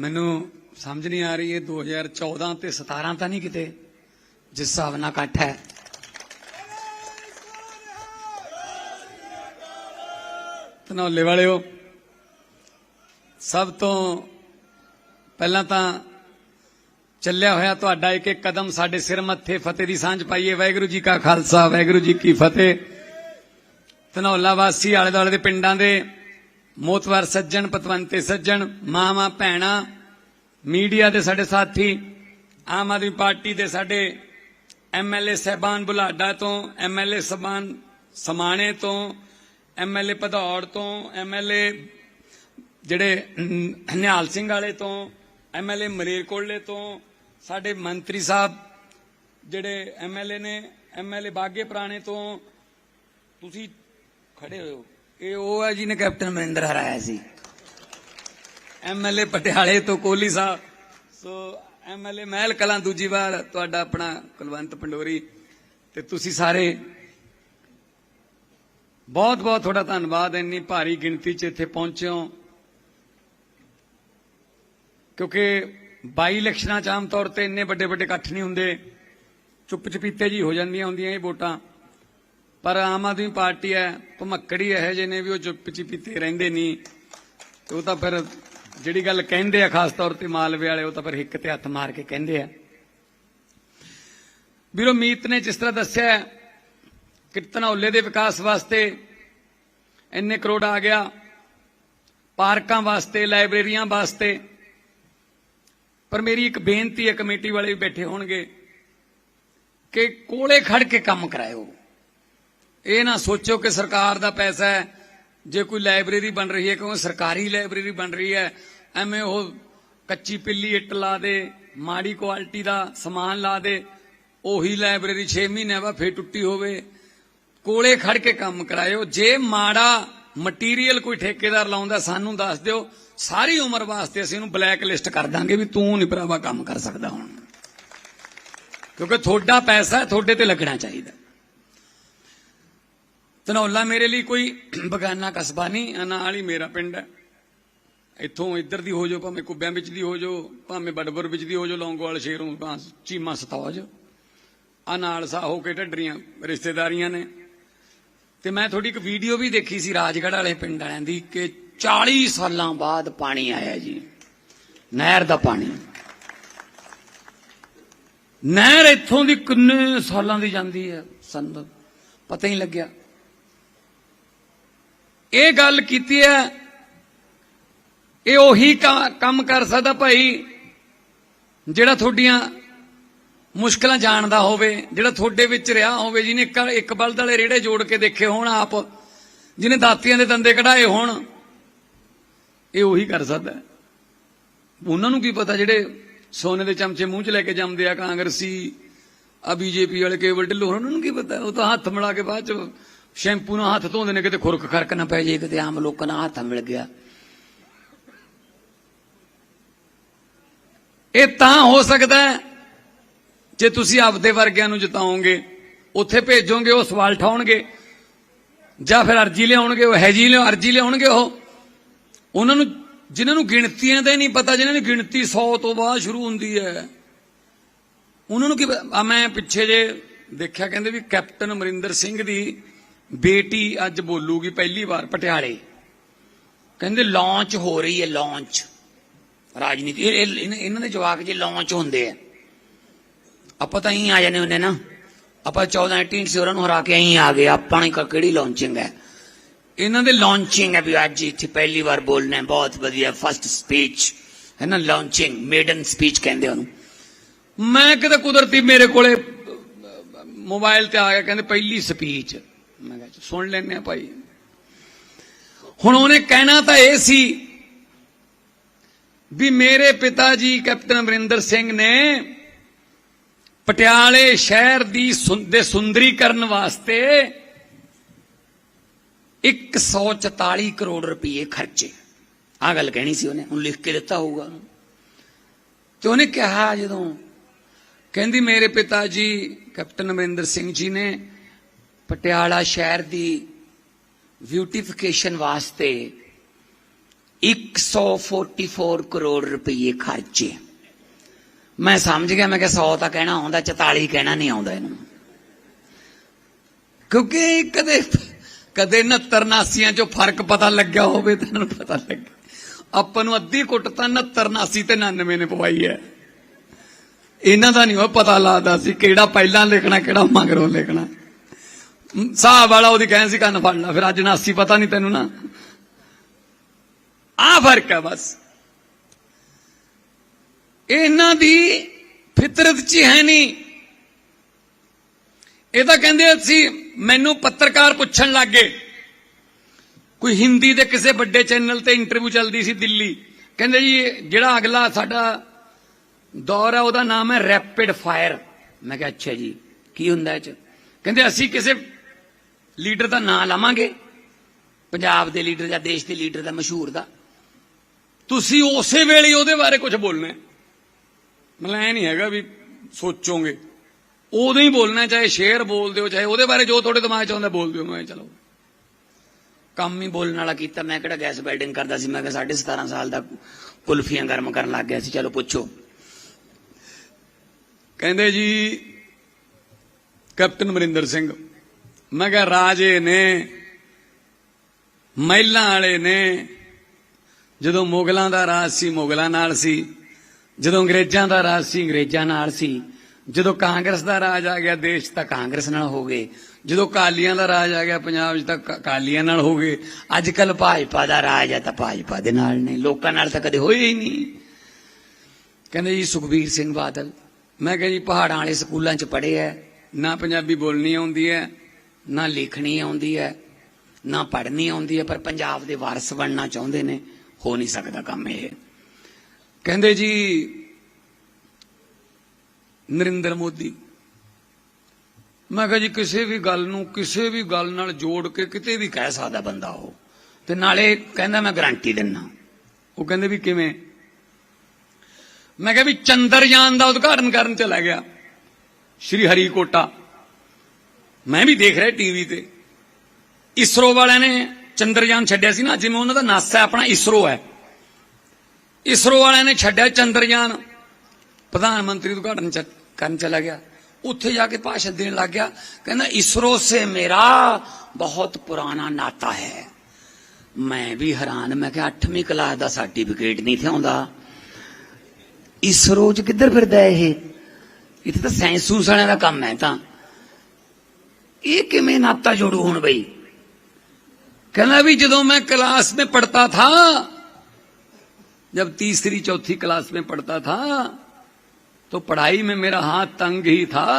ਮੈਨੂੰ ਸਮਝ ਨਹੀਂ ਆ ਰਹੀ ਇਹ 2014 ਤੇ 17 ਤਾਂ ਨਹੀਂ ਕਿਤੇ, ਜਿਸ ਹਿਸਾਬ ਨਾਲ ਇਕੱਠ ਹੈ। ਧਨੌਲੇ ਵਾਲਿਓ, ਸਭ ਤੋਂ ਪਹਿਲਾਂ ਤਾਂ ਚੱਲਿਆ ਹੋਇਆ ਤੁਹਾਡਾ ਇੱਕ ਇੱਕ ਕਦਮ ਸਾਡੇ ਸਿਰ ਮੱਥੇ ਫਤਿਹ ਦੀ ਸਾਂਝ ਪਾਈਏ। ਵਾਹਿਗੁਰੂ ਜੀ ਕਾ ਖਾਲਸਾ, ਵਾਹਿਗੁਰੂ ਜੀ ਕੀ ਫਤਿਹ। ਧਨੌਲਾ ਵਾਸੀ ਆਲੇ ਦੁਆਲੇ ਦੇ ਪਿੰਡਾਂ ਦੇ ਮੋਤਵਾਰ ਸੱਜਣ ਪਤਵੰਤੇ ਸੱਜਣ ਮਾਵਾਂ ਭੈਣਾਂ ਮੀਡੀਆ ਦੇ ਸਾਡੇ ਸਾਥੀ ਆਮ ਆਦਮੀ ਪਾਰਟੀ ਦੇ ਸਾਡੇ ਐਮਐਲਏ ਸਹਿਬਾਨ ਬੁਲਾਡਾ ਤੋਂ ਐਮਐਲਏ ਸਬਾਨ ਸਮਾਣੇ ਤੋਂ ਐਮਐਲਏ ਭਦੌੜ ਤੋਂ ਐਮਐਲਏ ਜਿਹੜੇ ਅਮ, ਨਿਹਾਲ ਸਿੰਘ ਵਾਲੇ ਤੋਂ ਐਮਐਲਏ ਮਰੇਰਕੋਟਲੇ ਤੋਂ ਸਾਡੇ ਮੰਤਰੀ ਸਾਹਿਬ ਜਿਹੜੇ ਐਮਐਲਏ ਨੇ ਐਮਐਲਏ ਬਾਗੇ ਪੁਰਾਣੇ ਤੋਂ ਤੁਸੀਂ ਖੜੇ ਹੋਏ ਹੋ। ਇਹ ਉਹ ਹੈ ਜਿਹਨੇ ਕੈਪਟਨ ਅਮਰਿੰਦਰ ਹਰਾਇਆ ਸੀ। ਐਮਐਲਏ ਪਟਿਆਲੇ ਤੋਂ ਕੋਹਲੀ ਸਾਹਿਬ। ਸੋ ਐਮਐਲਏ ਮਹਿਲ ਕਲਾਂ ਦੂਜੀ ਵਾਰ ਤੁਹਾਡਾ ਆਪਣਾ ਕੁਲਵੰਤ ਪੰਡੋਰੀ। ਤੇ ਤੁਸੀਂ ਸਾਰੇ ਬਹੁਤ ਬਹੁਤ ਤੁਹਾਡਾ ਧੰਨਵਾਦ। ਇੰਨੀ ਭਾਰੀ ਗਿਣਤੀ 'ਚ ਇੱਥੇ ਪਹੁੰਚਿਓ ਕਿਉਂਕਿ ਬਾਈ ਇਲੈਕਸ਼ਨਾਂ 'ਚ ਆਮ ਤੌਰ ਤੇ ਇੰਨੇ ਵੱਡੇ ਵੱਡੇ ਇਕੱਠ ਨਹੀਂ ਹੁੰਦੇ। ਚੁੱਪ ਚਪੀਤੇ ਜੀ ਹੋ ਜਾਂਦੀਆਂ ਹੁੰਦੀਆਂ ਇਹ ਵੋਟਾਂ। ਪਰ ਆਮ ਆਦਮੀ ਪਾਰਟੀ ਹੈ, ਭਮੱਕੜੀ ਇਹੋ ਜਿਹੇ ਨੇ ਵੀ ਉਹ ਚੁੱਪ ਚਪੀਤੇ ਰਹਿੰਦੇ ਨਹੀਂ ਉਹ ਤਾਂ ਫਿਰ ਜਿਹੜੀ ਗੱਲ ਕਹਿੰਦੇ ਆ, ਖਾਸ ਤੌਰ ਤੇ ਮਾਲਵੇ ਵਾਲੇ, ਉਹ ਤਾਂ ਫਿਰ ਹਿੱਕ ਤੇ ਹੱਥ ਮਾਰ ਕੇ ਕਹਿੰਦੇ ਆ। ਵੀਰੋ, ਮੀਤ ਨੇ ਜਿਸ ਤਰ੍ਹਾਂ ਦੱਸਿਆ ਹੈ ਕਿ ਧਨੌਲੇ ਦੇ ਵਿਕਾਸ ਵਾਸਤੇ ਇੰਨੇ ਕਰੋੜ ਆ ਗਿਆ। ਪਾਰਕਾਂ ਵਾਸਤੇ, ਲਾਇਬ੍ਰੇਰੀਆਂ ਵਾਸਤੇ। ਪਰ ਮੇਰੀ ਇੱਕ ਬੇਨਤੀ ਹੈ, ਕਮੇਟੀ ਵਾਲੇ ਵੀ ਬੈਠੇ ਹੋਣਗੇ ਕਿ ਕੋਲੇ ਖੜ ਕੇ ਕੰਮ ਕਰਾਇਓ। ਇਹ ਨਾ ਸੋਚੋ ਕਿ ਸਰਕਾਰ ਦਾ ਪੈਸਾ ਹੈ। ਜੇ ਕੋਈ ਲਾਇਬ੍ਰੇਰੀ ਬਣ ਰਹੀ ਹੈ, ਕਿਉਂਕਿ ਸਰਕਾਰੀ ਲਾਇਬ੍ਰੇਰੀ ਬਣ ਰਹੀ ਹੈ, ਐਵੇਂ ਉਹ ਕੱਚੀ ਪਿੱਲੀ ਇੱਟ ਲਾ ਦੇ, ਮਾੜੀ ਕੁਆਲਿਟੀ ਦਾ ਸਮਾਨ ਲਾ ਦੇ, ਉਹੀ ਲਾਇਬ੍ਰੇਰੀ 6 ਮਹੀਨੇ ਬਾਅਦ ਫੇਰ ਟੁੱਟੀ ਹੋਵੇ। ਕੋਲੇ ਖੜ ਕੇ ਕੰਮ ਕਰਾਇਓ। ਜੇ ਮਾੜਾ ਮਟੀਰੀਅਲ ਕੋਈ ਠੇਕੇਦਾਰ ਲਾਉਂਦਾ, ਸਾਨੂੰ ਦੱਸ ਦਿਓ। ਸਾਰੀ ਉਮਰ ਵਾਸਤੇ ਅਸੀਂ ਉਹਨੂੰ ਬਲੈਕ ਲਿਸਟ ਕਰ ਦਾਂਗੇ ਵੀ ਤੂੰ ਨਹੀਂ ਭਰਾਵਾ ਕੰਮ ਕਰ ਸਕਦਾ ਹੁਣ। ਕਿਉਂਕਿ ਤੁਹਾਡਾ ਪੈਸਾ ਤੁਹਾਡੇ ਤੇ ਲੱਗਣਾ ਚਾਹੀਦਾ। ਧਨੌਲਾ ਮੇਰੇ ਲਈ ਕੋਈ ਬਗਾਨਾ ਕਸਬਾ ਨਹੀਂ ਆ ਨਾਲ ਹੀ ਮੇਰਾ ਪਿੰਡ ਹੈ। ਇੱਥੋਂ ਇੱਧਰ ਦੀ ਹੋ ਜਾਓ, ਭਾਵੇਂ ਕੁੱਬਿਆਂ ਵਿੱਚ ਦੀ ਹੋ ਜਾਓ, ਭਾਵੇਂ ਬੜਬਰ ਵਿੱਚ ਦੀ ਹੋ ਜਾਓ, ਲੌਂਗੋਵਾਲ ਸ਼ੇਰੋਂ ਭਾਂ ਚੀਮਾ ਸਤੌਜ। ਆ ਨਾਲ ਸਾ ਹੋ ਕੇ ਢੱਡਰੀਆਂ ਰਿਸ਼ਤੇਦਾਰੀਆਂ ਨੇ। ਤੇ ਮੈਂ ਤੁਹਾਡੀ ਇੱਕ ਵੀਡੀਓ ਵੀ ਦੇਖੀ ਸੀ ਰਾਜਗੜ੍ਹ ਵਾਲੇ ਪਿੰਡ ਵਾਲਿਆਂ ਦੀ ਕਿ 40 ਸਾਲਾਂ ਬਾਅਦ ਪਾਣੀ ਆਇਆ ਜੀ। ਨਹਿਰ ਦਾ ਪਾਣੀ। ਨਹਿਰ ਇੱਥੋਂ ਦੀ ਕਿੰਨੇ ਸਾਲਾਂ ਦੀ ਜਾਂਦੀ ਹੈ ਸਾਨੂੰ ਪਤਾ ਹੀ ਨਹੀਂ ਲੱਗਿਆ। ਇਹ ਗੱਲ ਕੀਤੀ ਹੈ, ਇਹ ਉਹੀ ਕੰਮ ਕਰ ਸਕਦਾ ਭਾਈ, ਜਿਹੜਾ ਤੁਹਾਡੀਆਂ ਮੁਸ਼ਕਲਾਂ ਜਾਣਦਾ ਹੋਵੇ, ਜਿਹੜਾ ਤੁਹਾਡੇ ਵਿੱਚ ਰਿਹਾ ਹੋਵੇ, ਜਿਹਨੇ ਇੱਕ ਬਲਦ ਵਾਲੇ ਰੇੜੇ ਜੋੜ ਕੇ ਦੇਖੇ ਹੋਣ ਆਪ, ਜਿਹਨੇ ਦਾਤੀਆਂ ਦੇ ਦੰਦੇ ਕਢਾਏ ਹੋਣ, ਇਹ ਉਹੀ ਕਰ ਸਕਦਾ। ਉਹਨਾਂ ਨੂੰ ਕੀ ਪਤਾ ਜਿਹੜੇ ਸੋਨੇ ਦੇ ਚਮਚੇ ਮੂੰਹ 'ਚ ਲੈ ਕੇ ਜੰਮਦੇ ਆ ਕਾਂਗਰਸੀ, ਆ ਬੀਜੇਪੀ ਵਾਲੇ ਕੇਵਲ ਢਿੱਲੋਂ, ਉਹਨਾਂ ਨੂੰ ਕੀ ਪਤਾ? ਉਹ ਤਾਂ ਹੱਥ ਮਿਲਾ ਕੇ ਬਾਅਦ 'ਚ ਸ਼ੈਂਪੂ ਨਾਲ ਹੱਥ ਧੋਂਦੇ ਨੇ ਕਿਤੇ ਖੁਰਕ ਖਰਕ ਨਾ ਪੈ ਜੇ ਕਿਤੇ ਆਮ ਲੋਕਾਂ ਨਾਲ ਹੱਥ ਮਿਲ ਗਿਆ। ਇਹ ਤਾਂ ਹੋ ਸਕਦਾ ਜੇ ਤੁਸੀਂ ਆਪਦੇ ਵਰਗਿਆਂ ਨੂੰ ਜਿਤਾਓਗੇ, ਉੱਥੇ ਭੇਜੋਗੇ, ਉਹ ਸਵਾਲ ਠਾਉਣਗੇ, ਜਾਂ ਫਿਰ ਅਰਜੀ ਲਿਆਉਣਗੇ, ਉਹ ਹੈ ਜੀ ਲਿਆ, ਅਰਜੀ ਲਿਆਉਣਗੇ ਉਹ। ਉਹਨਾਂ ਨੂੰ, ਜਿਨ੍ਹਾਂ ਨੂੰ ਗਿਣਤੀਆਂ ਦਾ ਹੀ ਨਹੀਂ ਪਤਾ, ਜਿਨ੍ਹਾਂ ਦੀ ਗਿਣਤੀ 100 ਤੋਂ ਬਾਅਦ ਸ਼ੁਰੂ ਹੁੰਦੀ ਹੈ, ਉਹਨਾਂ ਨੂੰ ਕੀ ਮੈਂ ਪਿੱਛੇ ਜੇ ਦੇਖਿਆ, ਕਹਿੰਦੇ ਵੀ ਕੈਪਟਨ ਅਮਰਿੰਦਰ ਸਿੰਘ ਦੀ ਬੇਟੀ ਅੱਜ ਬੋਲੂਗੀ ਪਹਿਲੀ ਵਾਰ ਪਟਿਆਲੇ। ਕਹਿੰਦੇ ਲਾਂਚ ਹੋ ਰਹੀ ਹੈ ਲਾਂਚ ਰਾਜਨੀਤੀ ਇਹਨਾਂ ਦੇ ਜਵਾਕ ਜੇ ਲਾਂਚ ਹੁੰਦੇ ਆ, ਆਪਾਂ ਤਾਂ ਹੀ ਆ ਜਾਂਦੇ ਹੁੰਦੇ ਨਾ। ਆਪਾਂ 14 18 ਸੀ, ਉਹਨਾਂ ਨੂੰ ਹਰਾ ਕੇ ਅਸੀਂ ਆ ਗਏ, ਆਪਾਂ ਨੇ ਕਿਹੜੀ ਲਾਂਚਿੰਗ ਹੈ? ਇਹਨਾਂ ਦੇ ਲਾਂਚਿੰਗ ਹੈ ਵੀ ਅੱਜ ਇੱਥੇ ਪਹਿਲੀ ਵਾਰ ਬੋਲਣਾ ਬਹੁਤ ਵਧੀਆ ਫਸਟ ਸਪੀਚ ਹੈ ਨਾ ਲਾਂਚਿੰਗ ਮੇਡਨ ਸਪੀਚ ਕਹਿੰਦੇ ਉਹਨੂੰ। ਮੈਂ ਕਿਤੇ ਕੁਦਰਤੀ ਮੇਰੇ ਕੋਲੇ ਮੋਬਾਈਲ ਤੇ ਆ ਗਿਆ, ਕਹਿੰਦੇ ਪਹਿਲੀ ਸਪੀਚ ਮੈਂ ਕਿਹਾ ਸੁਣ ਲੈਨੇ ਆ ਭਾਈ। ਹੁਣ ਉਹਨੇ ਕਹਿਣਾ ਤਾਂ ਇਹ ਸੀ ਵੀ ਮੇਰੇ ਪਿਤਾ ਜੀ ਕੈਪਟਨ ਅਮਰਿੰਦਰ ਸਿੰਘ ਨੇ ਪਟਿਆਲੇ ਸ਼ਹਿਰ ਦੀ ਸੁੰ- ਦੇ ਸੁੰਦਰੀਕਰਨ ਵਾਸਤੇ 144 ਕਰੋੜ ਰੁਪਏ ਖਰਚੇ। ਆ ਗੱਲ ਕਹਿਣੀ ਸੀ ਉਹਨੇ, ਹੁਣ ਲਿਖ ਕੇ ਦਿੱਤਾ ਹੋਊਗਾ। ਤੇ ਉਹਨੇ ਕਿਹਾ ਜਦੋਂ, ਕਹਿੰਦੀ ਮੇਰੇ ਪਿਤਾ ਜੀ ਕੈਪਟਨ ਅਮਰਿੰਦਰ ਸਿੰਘ ਜੀ ਨੇ ਪਟਿਆਲਾ ਸ਼ਹਿਰ ਦੀ ਬਿਊਟੀਫਿਕੇਸ਼ਨ ਵਾਸਤੇ 144 ਕਰੋੜ ਰੁਪਏ ਖਰਚੇ। ਮੈਂ ਸਮਝ ਗਿਆ, ਮੈਂ ਕਿਹਾ 100 ਤਾਂ ਕਹਿਣਾ ਆਉਂਦਾ 44 ਕਹਿਣਾ ਨਹੀਂ ਆਉਂਦਾ ਇਹਨੂੰ ਕਿਉਂਕਿ ਕਦੇ ਕਦੇ 69 ਨਾਸੀਆਂ ਚੋਂ ਫ਼ਰਕ ਪਤਾ ਲੱਗਿਆ ਹੋਵੇ ਤਾਂ ਇਹਨਾਂ ਪਤਾ ਲੱਗੇ। ਆਪਾਂ ਨੂੰ ਅੱਧੀ ਕੁੱਟ ਤਾਂ 69 ਨਾਸੀ ਤੇ 99 ਨੇ ਪਵਾਈ ਹੈ। ਇਹਨਾਂ ਦਾ ਨਹੀਂ ਉਹ ਪਤਾ ਲੱਗਦਾ ਸੀ ਕਿਹੜਾ ਪਹਿਲਾਂ ਲਿਖਣਾ, ਕਿਹੜਾ ਮਗਰੋਂ ਲਿਖਣਾ। ਸਾਹ ਵਾਲਾ ਉਹਦੀ ਕਹਿਣ ਸੀ ਕੰਨ ਫੜ ਲਾ, ਫਿਰ ਅੱਜ ਨਾਸੀ ਪਤਾ ਨਹੀਂ ਤੈਨੂੰ ਨਾ। ਆ ਫ਼ਰਕ ਹੈ ਬਸ। ਇਹਨਾਂ ਦੀ ਫਿਤਰਤ ਚ ਹੈ ਨਹੀਂ। ਇਹ ਤਾਂ ਕਹਿੰਦੇ ਅਸੀਂ ਮੈਨੂੰ ਪੱਤਰਕਾਰ ਪੁੱਛਣ ਲੱਗੇ। ਕੋਈ ਹਿੰਦੀ ਦੇ ਕਿਸੇ ਵੱਡੇ ਚੈਨਲ ਤੇ ਇੰਟਰਵਿਊ ਚੱਲਦੀ ਸੀ ਦਿੱਲੀ। ਕਹਿੰਦੇ ਜੀ, ਜਿਹੜਾ ਅਗਲਾ ਸਾਡਾ ਦੌਰ ਹੈ ਉਹਦਾ ਨਾਮ ਹੈ ਰੈਪਿਡ ਫਾਇਰ ਮੈਂ ਕਿਹਾ, ਅੱਛਾ ਜੀ, ਕੀ ਹੁੰਦਾ ਇਹ ਚ? ਕਹਿੰਦੇ, ਅਸੀਂ ਕਿਸੇ ਲੀਡਰ ਦਾ ਨਾਂ ਲਾਵਾਂਗੇ। ਪੰਜਾਬ ਦੇ ਲੀਡਰ ਜਾਂ ਦੇਸ਼ ਦੇ ਲੀਡਰ ਦਾ, ਮਸ਼ਹੂਰ ਦਾ। ਤੁਸੀਂ ਉਸੇ ਵੇਲੇ ਉਹਦੇ ਬਾਰੇ ਕੁਝ ਬੋਲਣਾ ਮਤਲਬ ਇਹ ਨਹੀਂ ਹੈਗਾ ਵੀ ਸੋਚੋਗੇ। ਉਦੋਂ ਹੀ ਬੋਲਣਾ, ਚਾਹੇ ਸ਼ੇਰ ਬੋਲ ਦਿਓ, ਚਾਹੇ ਉਹਦੇ ਬਾਰੇ ਜੋ ਤੁਹਾਡੇ ਦਿਮਾਗ 'ਚ ਆਉਂਦਾ ਬੋਲ ਦਿਓ, ਮੈਂ ਚਲੋ। ਕੰਮ ਹੀ ਬੋਲਣ ਵਾਲਾ ਕੀਤਾ, ਮੈਂ ਕਿਹੜਾ ਗੈਸ ਬਿਲਡਿੰਗ ਕਰਦਾ ਸੀ, ਮੈਂ ਕਿਹਾ 17.5 ਸਾਲ ਦਾ ਕੁਲਫੀਆਂ ਗਰਮ ਕਰਨ ਲੱਗ ਗਿਆ ਸੀ, ਚਲੋ ਪੁੱਛੋ। ਕਹਿੰਦੇ ਜੀ, ਕੈਪਟਨ ਅਮਰਿੰਦਰ ਸਿੰਘ ਮੈਂ ਕਿਹਾ ਰਾਜੇ ਨੇ, ਮਹਿਲਾਂ ਵਾਲੇ ਨੇ, ਜਦੋਂ ਮੁਗਲਾਂ ਦਾ ਰਾਜ ਸੀ ਮੁਗਲਾਂ ਨਾਲ ਸੀ, ਜਦੋਂ ਅੰਗਰੇਜ਼ਾਂ ਦਾ ਰਾਜ ਸੀ ਅੰਗਰੇਜ਼ਾਂ ਨਾਲ ਸੀ, ਜਦੋਂ ਕਾਂਗਰਸ ਦਾ ਰਾਜ ਆ ਗਿਆ ਦੇਸ਼ ਤਾਂ ਕਾਂਗਰਸ ਨਾਲ ਹੋ ਗਏ, ਜਦੋਂ ਕਾਲੀਆਂ ਦਾ ਰਾਜ ਆ ਗਿਆ ਪੰਜਾਬ 'ਚ ਤਾਂ ਕਾ- ਕਾਲੀਆਂ ਨਾਲ ਹੋ ਗਏ ਅੱਜ ਕੱਲ ਭਾਜਪਾ ਦਾ ਰਾਜ ਹੈ ਤਾਂ ਭਾਜਪਾ ਦੇ ਨਾਲ ਨੇ, ਲੋਕਾਂ ਨਾਲ ਤਾਂ ਕਦੇ ਹੋਏ ਹੀ ਨਹੀਂ। ਕਹਿੰਦੇ ਜੀ ਸੁਖਬੀਰ ਸਿੰਘ ਬਾਦਲ, ਮੈਂ ਕਿਹਾ ਜੀ ਪਹਾੜਾਂ ਵਾਲੇ ਸਕੂਲਾਂ 'ਚ ਪੜ੍ਹੇ ਐ ਨਾ ਪੰਜਾਬੀ ਬੋਲਣੀ ਆਉਂਦੀ ਐ ਨਾ ਲਿਖਣੀ ਆਉਂਦੀ ਹੈ, ਨਾ ਪੜ੍ਹਨੀ ਆਉਂਦੀ ਹੈ, ਪਰ ਪੰਜਾਬ ਦੇ ਵਾਰਸ ਬਣਨਾ ਚਾਹੁੰਦੇ ਨੇ, ਹੋ ਨਹੀਂ ਸਕਦਾ ਕੰਮ ਇਹ। ਕਹਿੰਦੇ ਜੀ, ਨਰਿੰਦਰ ਮੋਦੀ, ਮੈਂ ਕਿਹਾ ਜੀ ਕਿਸੇ ਵੀ ਗੱਲ ਨੂੰ, ਕਿਸੇ ਵੀ ਗੱਲ ਨਾਲ ਜੋੜ ਕੇ ਕਿਤੇ ਵੀ ਕਹਿ ਸਕਦਾ ਬੰਦਾ ਉਹ। ਤੇ ਨਾਲੇ ਕਹਿੰਦਾ ਮੈਂ ਗਾਰੰਟੀ ਦਿੰਨਾ। ਉਹ ਕਹਿੰਦੇ ਵੀ ਕਿਵੇਂ? ਮੈਂ ਕਿਹਾ ਵੀ ਚੰਦਰਯਾਨ ਦਾ ਉਦਘਾਟਨ ਕਰਨ ਚਲਾ ਗਿਆ, ਸ਼੍ਰੀ ਹਰੀਕੋਟਾ। ਮੈਂ ਵੀ ਦੇਖ ਰਿਹਾ ਟੀਵੀ ਤੇ। ਇਸਰੋ ਵਾਲਿਆਂ ਨੇ ਚੰਦਰਯਾਨ ਛੱਡਿਆ ਸੀ ਨਾ, ਜਿਵੇਂ ਉਹਨਾਂ ਦਾ ਨਾਸਾ ਹੈ ਆਪਣਾ ਇਸਰੋ ਹੈ। ਇਸਰੋ ਵਾਲਿਆਂ ਨੇ ਛੱਡਿਆ ਚੰਦਰਯਾਨ। ਪ੍ਰਧਾਨ ਮੰਤਰੀ ਉਦਘਾਟਨ ਕਰਨ ਚਲਾ ਗਿਆ। ਉੱਥੇ ਜਾ ਕੇ ਭਾਸ਼ਣ ਦੇਣ ਲੱਗ ਗਿਆ। ਕਹਿੰਦਾ, ਇਸਰੋ ਸੇ ਮੇਰਾ ਬਹੁਤ ਪੁਰਾਣਾ ਨਾਤਾ ਹੈ। ਮੈਂ ਵੀ ਹੈਰਾਨ, ਮੈਂ ਕਿਹਾ 8ਵੀਂ ਕਲਾਸ ਦਾ ਸਰਟੀਫਿਕੇਟ ਨਹੀਂ ਥਿਆਉਂਦਾ ਇਸਰੋ ਚ ਕਿੱਧਰ ਫਿਰਦਾ ਇਹ? ਇੱਥੇ ਤਾਂ ਸਾਇੰਸੂਸ ਵਾਲਿਆਂ ਦਾ ਕੰਮ ਹੈ ਤਾਂ। ਇਹ ਕਿਵੇਂ ਨਾਤਾ ਜੋੜੂ ਹੁਣ ਬਈ कहना भी जदों मैं क्लास में पढ़ता था जब तीसरी चौथी क्लास में पढ़ता था तो पढ़ाई में मेरा हाथ तंग ही था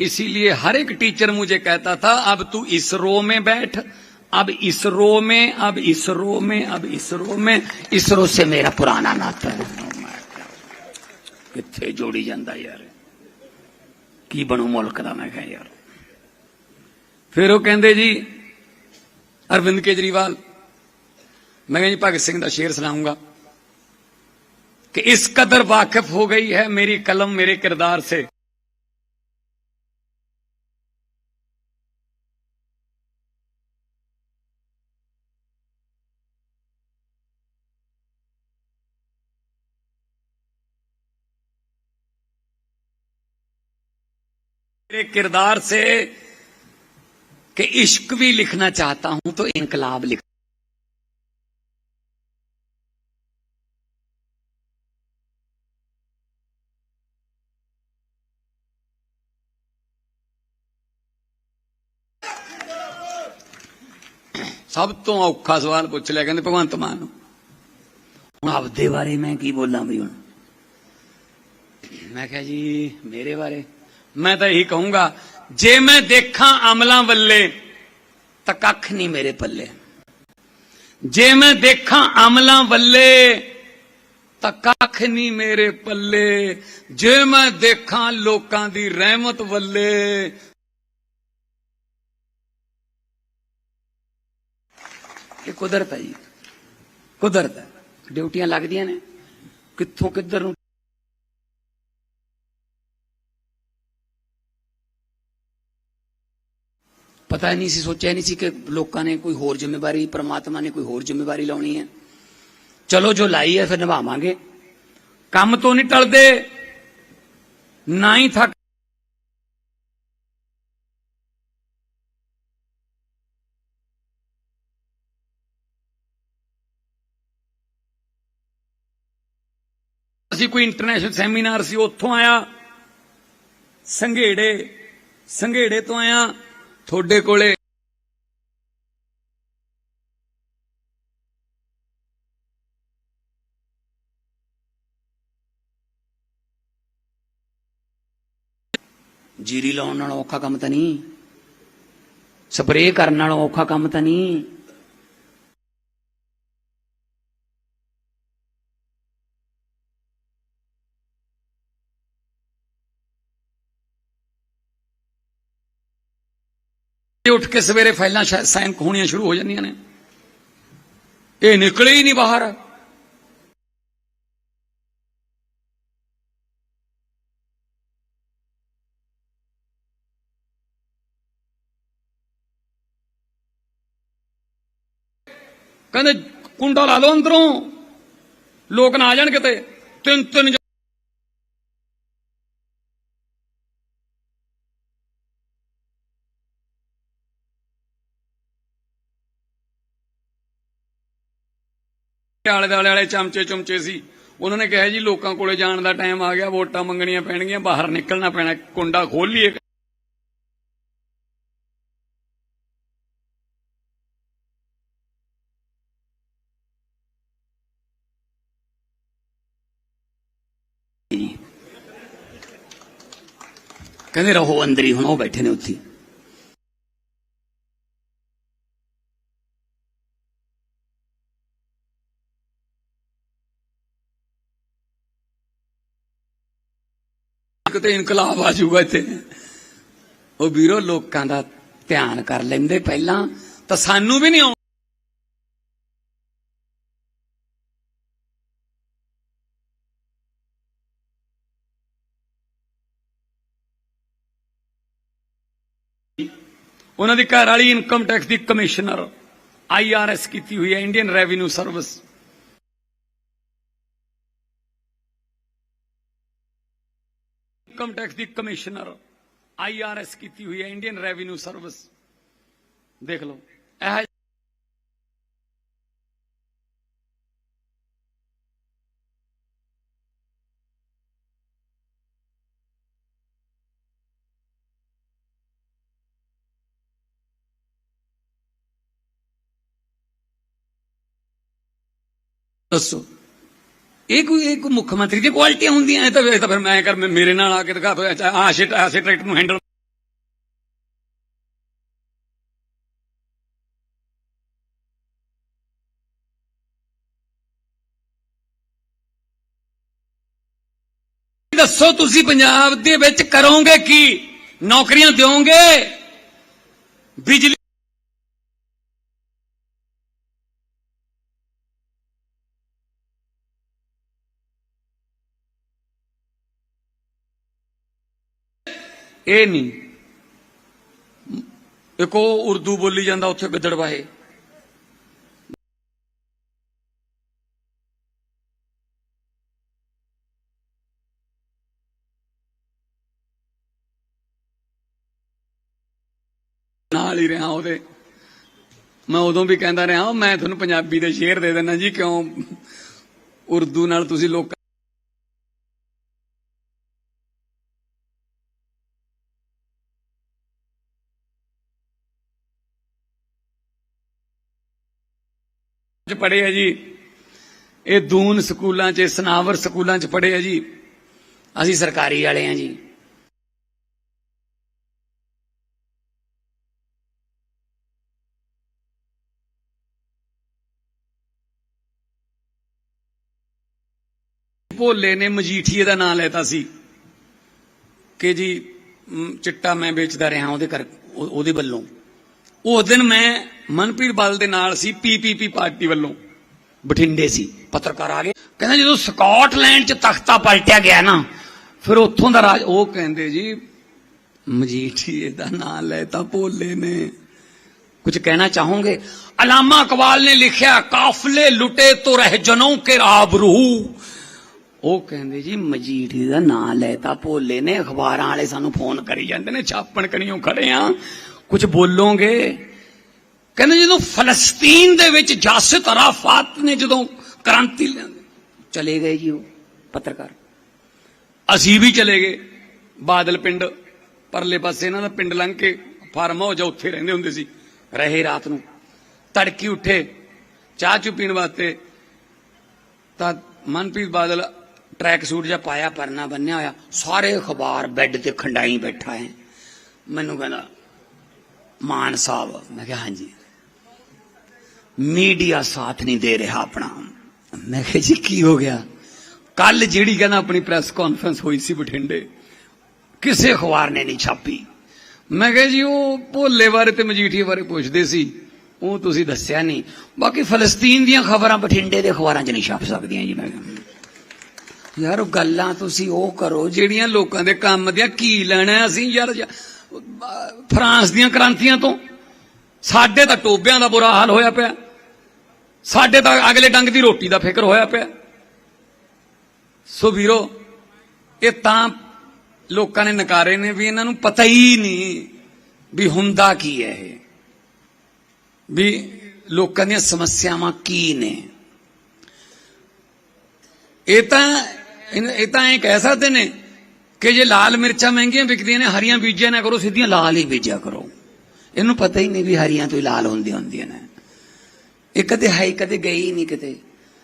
इसीलिए हर एक टीचर मुझे कहता था अब तू इसरो में बैठ अब इसरो में अब इसरो में अब इसरो में ਇਸਰੋ ਸੇ ਮੇਰਾ ਪੁਰਾਣਾ ਨਾਤਾ ਹੈ ਕਿੱਥੇ ਜੋੜੀ ਜਾਂਦਾ ਯਾਰ ਕੀ ਬਣੂ ਮੁਲਕ ਦਾ ਮੈਂ ਕਿਹਾ ਯਾਰ फिर वो कहते जी, अरविंद केजरीवाल, मैं जी, भगत सिंह का शेर सुनाऊँगा। कि इस कदर वाकिफ हो गई है मेरी कलम मेरे किरदार से। मेरे किरदार से कि इश्क भी लिखना चाहता हूं तो इनकलाब लिख ਸਭ ਤੋਂ ਔਖਾ ਸਵਾਲ ਪੁੱਛ ਲਿਆ ਕਹਿੰਦੇ ਭਗਵੰਤ ਮਾਨ ਨੂੰ ਹੁਣ ਆਪਦੇ ਬਾਰੇ ਮੈਂ ਕੀ ਬੋਲਾਂ ਬਈ ਹੁਣ ਮੈਂ ਕਿਹਾ ਜੀ ਮੇਰੇ ਬਾਰੇ ਮੈਂ ਤਾਂ ਇਹੀ ਕਹੂੰਗਾ ਜੇ ਮੈਂ ਦੇਖਾਂ ਅਮਲਾਂ ਵੱਲੇ, ਤਾਂ ਕੱਖ ਨਹੀਂ ਮੇਰੇ ਪੱਲੇ। ਜੇ ਮੈਂ ਦੇਖਾਂ ਅਮਲਾਂ ਵੱਲੇ, ਤਾਂ ਕੱਖ ਨਹੀਂ ਮੇਰੇ ਪੱਲੇ। ਜੇ ਮੈਂ ਦੇਖਾਂ ਲੋਕਾਂ ਦੀ ਰਹਿਮਤ ਵੱਲੇ, ਇਹ ਕੁਦਰਤ ਹੈ ਜੀ। ਕੁਦਰਤ ਹੈ। ਡਿਊਟੀਆਂ ਲੱਗਦੀਆਂ ਨੇ। ਕਿੱਥੋਂ ਕਿੱਧਰ ਨੂੰ ਪਤਾ ਹੀ ਨਹੀਂ ਸੀ ਸੋਚਿਆ ਹੀ ਨਹੀਂ ਸੀ ਕਿ ਲੋਕਾਂ ਨੇ ਕੋਈ ਹੋਰ ਜ਼ਿੰਮੇਵਾਰੀ ਪ੍ਰਮਾਤਮਾ ਨੇ ਕੋਈ ਹੋਰ ਜ਼ਿੰਮੇਵਾਰੀ ਲਾਉਣੀ ਹੈ ਚਲੋ ਜੋ ਲਾਈ ਹੈ ਫਿਰ ਨਿਭਾਵਾਂਗੇ ਕੰਮ ਤੋਂ ਨਹੀਂ ਟਲਦੇ ਨਾ ਹੀ ਥੱਕ ਅਸੀਂ ਕੋਈ ਇੰਟਰਨੈਸ਼ਨਲ ਸੈਮੀਨਾਰ ਸੀ, ਉੱਥੋਂ ਆਇਆ। ਸੰਘੇੜੇ ਸੰਘੇੜੇ ਤੋਂ ਆਇਆ। ਤੁਹਾਡੇ ਕੋਲੇ। ਜੀਰੀ ਲਾਉਣ ਨਾਲੋਂ ਔਖਾ ਕੰਮ ਤਾਂ ਨਹੀਂ। ਸਪਰੇਅ ਕਰਨ ਨਾਲੋਂ ਔਖਾ ਕੰਮ ਤਾਂ ਨਹੀਂ। ਉੱਠ ਕੇ ਸਵੇਰੇ ਫਾਈਲਾਂ ਸਾਈਨ ਹੋਣੀਆਂ ਸ਼ੁਰੂ ਹੋ ਜਾਂਦੀਆਂ ਨੇ ਇਹ ਨਿਕਲੇ ਹੀ ਨਹੀਂ ਬਾਹਰ ਕਹਿੰਦੇ ਕੁੰਡਾ ਲਾ ਲਓ ਅੰਦਰੋਂ ਲੋਕ ਨਾ ਆ ਜਾਣ ਕਿਤੇ ਤਿੰਨ ਤਿੰਨ ਆਲੇ ਦੁਆਲੇ ਵਾਲੇ ਚਮਚੇ ਚਮਚੇ ਸੀ। ਉਹਨਾਂ ਨੇ ਕਿਹਾ ਜੀ, ਲੋਕਾਂ ਕੋਲੇ ਜਾਣ ਦਾ ਟਾਈਮ ਆ ਗਿਆ, ਵੋਟਾਂ ਮੰਗਣੀਆਂ ਪੈਣਗੀਆਂ, ਬਾਹਰ ਨਿਕਲਣਾ ਪੈਣਾ, ਕੁੰਡਾ ਖੋਲ ਲਈਏ। ਕਹਿੰਦੇ ਰਹੋ ਅੰਦਰ ਹੀ, ਹੁਣ ਉਹ ਬੈਠੇ ਨੇ ਉੱਥੇ। ਹੀ। ਇਨਕਲਾਬ ਆ ਜਾਊਗਾ ਇੱਥੇ ਉਹ ਵੀਰੋ, ਲੋਕਾਂ ਦਾ ਧਿਆਨ ਕਰ ਲੈਂਦੇ ਪਹਿਲਾਂ, ਤਾਂ ਸਾਨੂੰ ਵੀ ਨਹੀਂ ਆਉ ਉਹਨਾਂ ਦੀ ਘਰ ਵਾਲੀ ਇਨਕਮ ਟੈਕਸ ਦੀ ਕਮਿਸ਼ਨਰ ਆਈਆਰਐਸ ਕੀਤੀ ਹੋਈ ਹੈ Indian revenue service income tax ਦੀ ਕਮਿਸ਼ਨਰ ਆਈਆਰਐਸ ਕੀਤੀ ਹੋਈ ਹੈ ਇੰਡੀਅਨ ਰੈਵਨਿਊ ਸਰਵਿਸ ਦੇਖ ਲਓ ਇਹ ਦੱਸੋ ਇਹ ਕੋਈ ਇਹ ਕੋਈ ਮੁੱਖ ਮੰਤਰੀ ਦੀ ਕੁਆਲਿਟੀਆਂ ਹੁੰਦੀਆਂ, ਇਹ ਤਾਂ ਇਹ ਤਾਂ ਫਿਰ ਮੈਂ ਕਰ ਮੇਰੇ ਨਾਲ ਆ ਕੇ ਦਿਖਾ ਦੋ ਆਸ਼ੇ ਆਸ਼ੇ ਟਰੈਕਟਰ ਨੂੰ ਹੈਂਡਲ ਦੱਸੋ ਤੁਸੀਂ ਪੰਜਾਬ ਦੇ ਵਿੱਚ ਕਰੋਗੇ ਕੀ? ਨੌਕਰੀਆਂ ਦਿਓਗੇ? ਬਿਜਲੀ ਇਹ ਨਹੀਂ ਇੱਕ ਉਹ ਉਰਦੂ ਬੋਲੀ ਜਾਂਦਾ ਉੱਥੇ ਗਿੱਦੜਵਾਹੇ ਨਾਲ ਹੀ ਰਿਹਾ ਉਹਦੇ। ਮੈਂ ਉਦੋਂ ਵੀ ਕਹਿੰਦਾ ਰਿਹਾ, ਮੈਂ ਤੁਹਾਨੂੰ ਪੰਜਾਬੀ ਦੇ ਸ਼ੇਰ ਦੇ ਦਿੰਦਾ ਜੀ, ਕਿਉਂ ਉਰਦੂ ਨਾਲ ਤੁਸੀਂ ਲੋਕਾਂ ਪੜ੍ਹੇ ਆ ਜੀ। ਇਹ ਦੂਨ ਸਕੂਲਾਂ 'ਚ ਸਨਾਵਰ ਸਕੂਲਾਂ 'ਚ ਪੜ੍ਹੇ ਆ ਜੀ। ਅਸੀਂ ਸਰਕਾਰੀ ਵਾਲੇ ਆ ਜੀ। ਭੋਲੇ ਨੇ ਮਜੀਠੀਏ ਦਾ ਨਾਮ ਲੈਤਾ ਸੀ ਕਿ ਜੀ ਚਿੱਟਾ ਮੈਂ ਵੇਚਦਾ ਰਿਹਾ ਉਹਦੇ ਕਰ, ਉਹਦੇ ਵੱਲੋਂ। ਉਸ ਦਿਨ ਮੈਂ ਮਨਪ੍ਰੀਤ ਬਲ ਦੇ ਨਾਲ ਸੀ ਪੀਪੀਪੀ ਪਾਰਟੀ ਵੱਲੋਂ ਬਠਿੰਡੇ ਸੀ ਪੱਤਰਕਾਰ ਆ ਗਏ ਕਹਿੰਦਾ ਜਦੋਂ ਸਕਾਟਲੈਂਡ ਚ ਤਖਤਾ ਪਲਟਿਆ ਗਿਆ ਨਾ ਫਿਰ ਉੱਥੋਂ ਦਾ ਰਾਜ ਉਹ ਕਹਿੰਦੇ ਜੀ ਮਜੀਠੀਏ ਦਾ ਨਾਮ ਲੈਤਾ ਭੋਲੇ ਨੇ कुछ कहना चाहोगे अलामा इकबाल ने लिखा काफले लुटे तो रह जनों के आबरू ਉਹ ਕਹਿੰਦੇ ਜੀ ਮਜੀਠੀ ਦਾ ਨਾਂ ਲੈਤਾ ਭੋਲੇ ਨੇ ਅਖਬਾਰਾਂ ਵਾਲੇ ਸਾਨੂੰ ਫੋਨ ਕਰੀ ਜਾਂਦੇ ਨੇ ਛਾਪਣ ਕਣੀਓ ਖੜੇ ਆ ਕੁਝ ਬੋਲੋਗੇ? ਕਹਿੰਦੇ ਜਦੋਂ ਫਲਸਤੀਨ ਦੇ ਵਿੱਚ ਜਾਸਿਤ ਅਰਾਫਾਤ ਨੇ ਜਦੋਂ ਕ੍ਰਾਂਤੀ ਲਿਆਂਦੀ ਚਲੇ ਗਏ ਜੀ ਉਹ ਪੱਤਰਕਾਰ। ਅਸੀਂ ਵੀ ਚਲੇ ਗਏ। ਬਾਦਲ ਪਿੰਡ, ਪਰਲੇ ਪਾਸੇ ਇਹਨਾਂ ਦਾ ਪਿੰਡ ਲੰਘ ਕੇ ਫਾਰਮ ਹਾਊਸ ਆ ਉੱਥੇ ਰਹਿੰਦੇ ਹੁੰਦੇ ਸੀ, ਰਹੇ ਰਾਤ ਨੂੰ। ਤੜਕੀ ਉੱਠੇ, ਚਾਹ ਚੁ ਪੀਣ ਵਾਸਤੇ ਤਾਂ ਮਨਪ੍ਰੀਤ ਬਾਦਲ ਟਰੈਕ ਸੂਟ ਜਿਹਾ ਪਾਇਆ, ਪਰਨਾ ਬੰਨਿਆ ਹੋਇਆ, ਸਾਰੇ ਅਖਬਾਰ ਬੈੱਡ ਤੇ ਖੰਡਾਈ ਬੈਠਾ ਹੈ। ਮੈਨੂੰ ਕਹਿੰਦਾ ਮਾਨ ਸਾਹਿਬ, ਮੈਂ ਕਿਹਾ, ਹਾਂਜੀ। ਮੀਡੀਆ ਸਾਥ ਨਹੀਂ ਦੇ ਰਿਹਾ ਆਪਣਾ। ਮੈਂ ਕਿਹਾ, ਜੀ, ਕੀ ਹੋ ਗਿਆ? ਕੱਲ ਜਿਹੜੀ ਕਹਿੰਦਾ ਆਪਣੀ ਪ੍ਰੈਸ ਕਾਨਫਰੰਸ ਹੋਈ ਸੀ ਬਠਿੰਡੇ, ਕਿਸੇ ਅਖਬਾਰ ਨੇ ਨਹੀਂ ਛਾਪੀ। ਮੈਂ ਕਿਹਾ, ਜੀ, ਉਹ ਭੋਲੇ ਬਾਰੇ ਤੇ ਮਜੀਠੀਏ ਬਾਰੇ ਪੁੱਛਦੇ ਸੀ। ਉਹ ਤੁਸੀਂ ਦੱਸਿਆ ਨਹੀਂ। ਬਾਕੀ ਫਲਸਤੀਨ ਦੀਆਂ ਖਬਰਾਂ ਬਠਿੰਡੇ ਦੇ ਅਖਬਾਰਾਂ 'ਚ ਨਹੀਂ ਛਾਪ ਸਕਦੀਆਂ ਜੀ, ਮੈਂ ਯਾਰ, ਉਹ ਗੱਲਾਂ ਤੁਸੀਂ ਉਹ ਕਰੋ, ਜਿਹੜੀਆਂ ਲੋਕਾਂ ਦੇ ਕੰਮ ਦੀਆਂ ਕੀ ਲੈਣਾ ਅਸੀਂ ਯਾਰ ਫਰਾਂਸ ਦੀਆਂ ਕ੍ਰਾਂਤੀਆਂ ਤੋਂ। ਸਾਡੇ ਤਾਂ ਟੋਬਿਆਂ ਦਾ ਬੁਰਾ ਹਾਲ ਹੋਇਆ ਪਿਆ। ਸਾਡੇ ਤਾਂ ਅਗਲੇ ਡੰਗ ਦੀ ਰੋਟੀ ਦਾ ਫਿਕਰ ਹੋਇਆ ਪਿਆ। ਸੋ ਵੀਰੋ, ਇਹ ਤਾਂ ਲੋਕਾਂ ਨੇ ਨਕਾਰੇ ਨੇ ਵੀ ਇਹਨਾਂ ਨੂੰ ਪਤਾ ਹੀ ਨਹੀਂ ਵੀ ਹੁੰਦਾ ਕੀ ਹੈ ਇਹ। ਵੀ ਲੋਕਾਂ ਦੀਆਂ ਸਮੱਸਿਆਵਾਂ ਕੀ ਨੇ। ਇਹ ਤਾਂ, ਇਹ ਇਹ ਤਾਂ ਇਹ ਕਹਿ ਸਕਦੇ ਨੇ ਕਿ ਜੇ ਲਾਲ ਮਿਰਚਾਂ ਮਹਿੰਗੀਆਂ ਵਿਕਦੀਆਂ ਨੇ, ਹਰੀਆਂ ਬੀਜਿਆ ਨਾ ਕਰੋ, ਸਿੱਧੀਆਂ ਲਾਲ ਹੀ ਬੀਜਿਆ ਕਰੋ। ਇਹਨੂੰ ਪਤਾ ਹੀ ਨਹੀਂ ਵੀ ਹਰੀਆਂ ਤੋਂ ਹੀ ਲਾਲ ਹੁੰਦੀਆਂ ਹੁੰਦੀਆਂ ਨੇ। ਇਹ ਕਦੇ ਹੈ ਕਦੇ ਗਈ ਹੀ ਨਹੀਂ ਕਿਤੇ।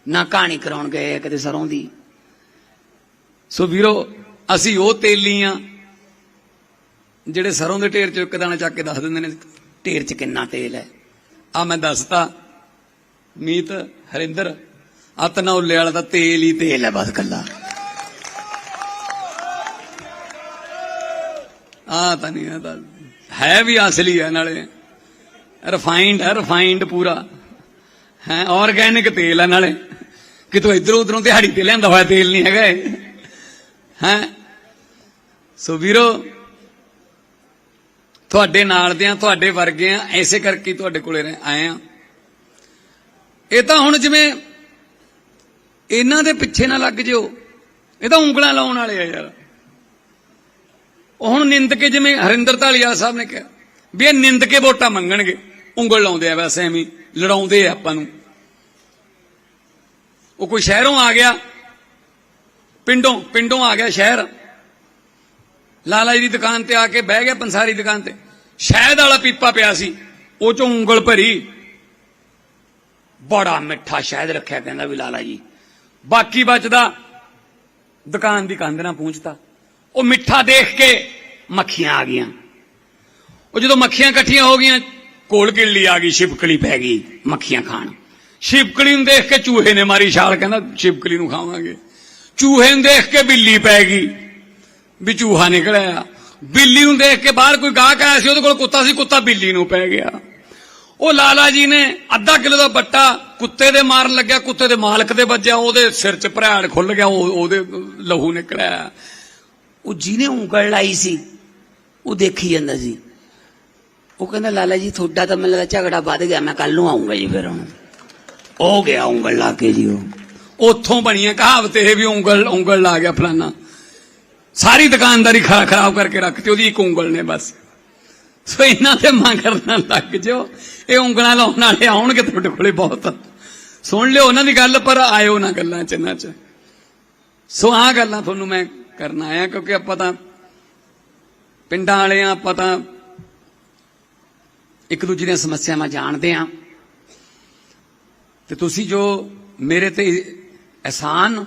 ਨਾ ਕਹਾਣੀ ਕਰਾਉਣ ਗਏ ਆ, ਕਦੇ ਸਰੋਂ ਦੀ। ਸੋ ਵੀਰੋ, ਅਸੀਂ ਉਹ ਤੇਲੀ ਆ, ਜਿਹੜੇ ਸਰੋਂ ਦੇ ਢੇਰ ਚੋਂ ਇੱਕ ਦਾਣਾ ਚੱਕ ਕੇ ਦੱਸ ਦਿੰਦੇ ਨੇ, ਢੇਰ 'ਚ ਕਿੰਨਾ ਤੇਲ ਹੈ। ਆ ਮੈਂ ਦੱਸਤਾ, ਮੀਤ, ਹਰਿੰਦਰ ਅਤਨੌਲੇ ਵਾਲਾ ਤਾਂ ਤੇਲ ਹੀ ਤੇਲ ਹੈ ਬਸ ਕੱਲਾ ਆ ਤਾਂ ਨਹੀਂ ਆਦਾ ਹੈ ਵੀ ਅਸਲੀ ਹੈ ਨਾਲੇ। ਰਿਫਾਈਨਡ ਹੈ ਰਿਫਾਈਨਡ ਪੂਰਾ। ਹੈ ਆਰਗੈਨਿਕ ਤੇਲ ਹੈ ਨਾਲੇ। ਕਿਤੋਂ ਇਧਰੋਂ ਉਧਰੋਂ ਦਿਹਾੜੀ ਤੇ ਲਿਆਂਦਾ ਹੋਇਆ ਤੇਲ ਨਹੀਂ ਹੈਗਾ ਇਹ। ਹੈ। ਸੋ ਵੀਰੋ, ਤੁਹਾਡੇ ਨਾਲ ਦੇ ਆ ਤੁਹਾਡੇ ਵਰਗੇ ਆ ਐਸੇ ਕਰਕੇ ਤੁਹਾਡੇ ਕੋਲੇ ਆਏ ਆ ਇਹ ਤਾਂ ਹੁਣ ਜਿਵੇਂ ਇਹਨਾਂ ਦੇ ਪਿੱਛੇ ਨਾ ਲੱਗ ਜਿਓ। ਇਹ ਤਾਂ ਉਂਗਲਾਂ ਲਾਉਣ ਵਾਲੇ ਆ ਯਾਰ। ਹੁਣ ਨਿੰਦ ਕੇ ਜਿਵੇਂ ਹਰਿੰਦਰ ਧਾਲੀਵਾਲ ਸਾਹਿਬ ਨੇ ਕਿਹਾ, ਵੀ ਇਹ ਨਿੰਦ ਕੇ ਵੋਟਾਂ ਮੰਗਣਗੇ। ਉਂਗਲ ਲਾਉਂਦੇ ਆ ਵੈਸੇ ਐਵੇਂ, ਲੜਾਉਂਦੇ ਆ ਆਪਾਂ ਨੂੰ। ਉਹ ਕੋਈ ਸ਼ਹਿਰੋਂ ਆ ਗਿਆ, ਪਿੰਡੋਂ ਪਿੰਡੋਂ ਆ ਗਿਆ ਸ਼ਹਿਰ। ਲਾਲਾ ਜੀ ਦੀ ਦੁਕਾਨ ਤੇ ਆ ਕੇ ਬਹਿ ਗਿਆ ਪੰਸਾਰੀ ਦੁਕਾਨ ਤੇ। ਸ਼ਹਿਦ ਵਾਲਾ ਪੀਪਾ ਪਿਆ ਸੀ, ਉਹ ਚੋਂ ਉਂਗਲ ਭਰੀ। ਬੜਾ ਮਿੱਠਾ ਸ਼ਹਿਦ ਰੱਖਿਆ ਕਹਿੰਦਾ ਵੀ ਲਾਲਾ ਜੀ। ਬਾਕੀ ਬਚਦਾ, ਦੁਕਾਨ ਦੀ ਕੰਧ ਨਾਲ ਪਹੁੰਚਦਾ ਉਹ ਮਿੱਠਾ ਦੇਖ ਕੇ ਮੱਖੀਆਂ ਆ ਗਈਆਂ। ਉਹ ਜਦੋਂ ਮੱਖੀਆਂ ਇਕੱਠੀਆਂ ਹੋ ਗਈਆਂ, ਕੋਲ ਕਿੱਲੀ ਆ ਗਈ ਛਿਪਕਲੀ ਪੈ ਗਈ ਮੱਖੀਆਂ ਖਾਣ। ਛਿਪਕਲੀ ਨੂੰ ਦੇਖ ਕੇ ਚੂਹੇ ਨੇ ਮਾਰੀ ਛਾਲ, ਕਹਿੰਦਾ ਛਿਪਕਲੀ ਨੂੰ ਖਾਵਾਂਗੇ। ਚੂਹੇ ਨੂੰ ਦੇਖ ਕੇ ਬਿੱਲੀ ਪੈ ਗਈ, ਵੀ ਚੂਹਾ ਨਿਕਲਿਆ। ਬਿੱਲੀ ਨੂੰ ਦੇਖ ਕੇ ਬਾਹਰ ਕੋਈ ਗਾਹਕ ਆਇਆ ਸੀ, ਉਹਦੇ ਕੋਲ ਕੁੱਤਾ ਸੀ, ਕੁੱਤਾ ਬਿੱਲੀ ਨੂੰ ਪੈ ਗਿਆ। ਉਹ ਲਾਲਾ ਜੀ ਨੇ ਅੱਧਾ ਕਿਲੋ ਦਾ ਬੱਟਾ ਕੁੱਤੇ ਦੇ ਮਾਰਨ ਲੱਗਿਆ, ਕੁੱਤੇ ਦੇ ਮਾਲਕ ਦੇ ਵੱਜਿਆ, ਉਹਦੇ ਸਿਰ 'ਚ ਭਰਾੜ ਖੁੱਲ ਗਿਆ, ਉਹ ਉਹਦੇ ਲਹੂ ਨਿਕਲਿਆ। ਉਹ ਜਿਹਨੇ ਉਂਗਲ ਲਾਈ ਸੀ, ਉਹ ਦੇਖੀ ਜਾਂਦਾ ਸੀ। ਉਹ ਕਹਿੰਦਾ, ਲਾਲਾ ਜੀ, ਤੁਹਾਡਾ ਤਾਂ ਮੈਨੂੰ ਲੱਗਦਾ ਝਗੜਾ ਵੱਧ ਗਿਆ, ਮੈਂ ਕੱਲ ਨੂੰ ਆਉਂਗਾ ਜੀ ਫਿਰ ਹੁਣ। ਉਹ ਗਿਆ ਉਂਗਲ ਲਾ ਕੇ ਜੀ ਉਹ। ਉੱਥੋਂ ਬਣੀਆਂ ਕਹਾਵਤ ਇਹ ਵੀ ਉਂਗਲ ਉਂਗਲ ਲਾ ਗਿਆ ਫਲਾਨਾ। ਸਾਰੀ ਦੁਕਾਨਦਾਰੀ ਖਰਾ ਖਰਾਬ ਕਰਕੇ ਰੱਖਤੀ ਉਹਦੀ ਇੱਕ ਉਂਗਲ ਨੇ ਬਸ। ਸੋ ਇਹਨਾਂ ਤੇ ਮਗਰ ਨਾ ਲੱਗ ਜਾਓ। ਇਹ ਉਂਗਲਾਂ ਲਾਉਣ ਵਾਲੇ ਆਉਣਗੇ ਤੁਹਾਡੇ ਕੋਲੇ ਬਹੁਤ। ਸੁਣ ਲਿਓ ਉਹਨਾਂ ਦੀ ਗੱਲ, ਪਰ ਆਇਓ ਨਾ ਗੱਲਾਂ ਚ, ਇਹਨਾਂ ਚ। ਸੋ ਆਹ ਗੱਲਾਂ ਤੁਹਾਨੂੰ ਮੈਂ ਕਰਨ ਆਇਆ, ਕਿਉਂਕਿ ਆਪਾਂ ਤਾਂ ਪਿੰਡਾਂ ਵਾਲੇ ਆ ਆਪਾਂ ਤਾਂ ਇੱਕ ਦੂਜੇ ਦੀਆਂ ਸਮੱਸਿਆਵਾਂ ਜਾਣਦੇ ਆ ਤੇ ਤੁਸੀਂ ਜੋ ਮੇਰੇ ਤੇ ਅਹਿਸਾਨ